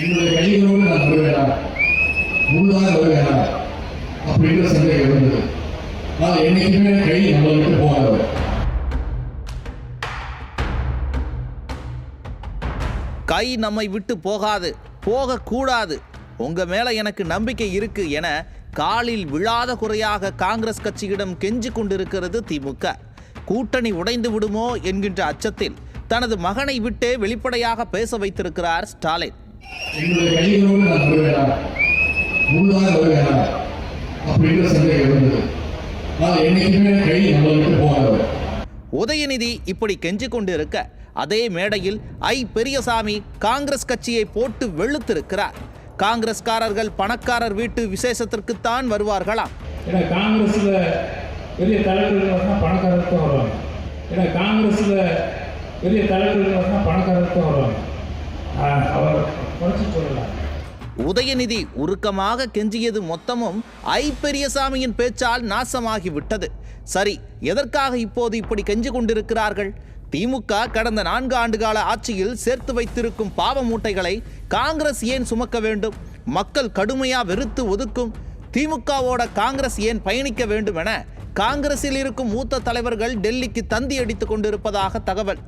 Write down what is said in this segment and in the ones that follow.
எங்களுடைய கையிலோடு நான் வருவேனா முழுதாக வருவேனா அப்படின்ற சந்தேகம் இருந்தது. நான் என்னைக்குமே கை நம்மளை விட்டு போகாது. கை நம்மை விட்டு போகாது போகக்கூடாது. உங்க மேல எனக்கு நம்பிக்கை இருக்கு என காலில் விழாத குறையாக காங்கிரஸ் கட்சியிடம் கெஞ்சி கொண்டிருக்கிறது திமுக. கூட்டணி உடைந்து விடுமோ என்கின்ற அச்சத்தில் தனது மகனை விட்டே வெளிப்படையாக பேச வைத்திருக்கிறார் ஸ்டாலின். எங்களுடைய கைகளோடு நான் வருவேனா முழுதாக வருவேனா அப்படின்ற சந்தேகம் இருந்தது. ஆனால் என்னைக்குமே கை நம்மளை விட்டு போகாது உதயநிதி இப்படி கெஞ்சி கொண்டு இருக்க அதே மேடையில் ஐ பெரியசாமி காங்கிரஸ் கட்சியை போட்டு வெளுத்திருக்கிறார். காங்கிரஸ்காரர்கள் பணக்காரர் வீட்டு விசேஷத்திற்குத்தான் வருவார்களாம். ஏன்னா காங்கிரஸில் பெரிய தலைவர்கள் வருவாங்க. ஏன்னா காங்கிரஸில் பெரிய தலைவர்கள் வருவாங்க. உதயநிதி உருக்கமாக கெஞ்சியது மொத்தமும் ஐ பெரியசாமியின் பேச்சால் நாசமாகிவிட்டது. சரி எதற்காக இப்போது இப்படி கெஞ்சி கொண்டிருக்கிறார்கள்? திமுக கடந்த நான்கு ஆண்டுகால ஆட்சியில் சேர்த்து வைத்திருக்கும் பாவ மூட்டைகளை காங்கிரஸ் ஏன் சுமக்க வேண்டும்? மக்கள் கடுமையா வெறுத்து ஒதுக்கும். திமுகவோட காங்கிரஸ் ஏன் பயணிக்க வேண்டும் என காங்கிரஸில் இருக்கும் மூத்த தலைவர்கள் டெல்லிக்கு தந்தி அடித்துக் கொண்டிருப்பதாக தகவல்.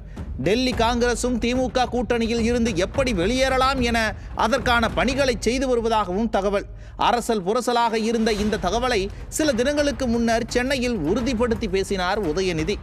டெல்லி காங்கிரசும் திமுக கூட்டணியில் இருந்து எப்படி வெளியேறலாம் என அதற்கான பணிகளை செய்து வருவதாகவும் தகவல். அரசல் புரசலாக இருந்த இந்த தகவலை சில தினங்களுக்கு முன்னர் சென்னையில் உறுதிப்படுத்தி பேசினார் உதயநிதி.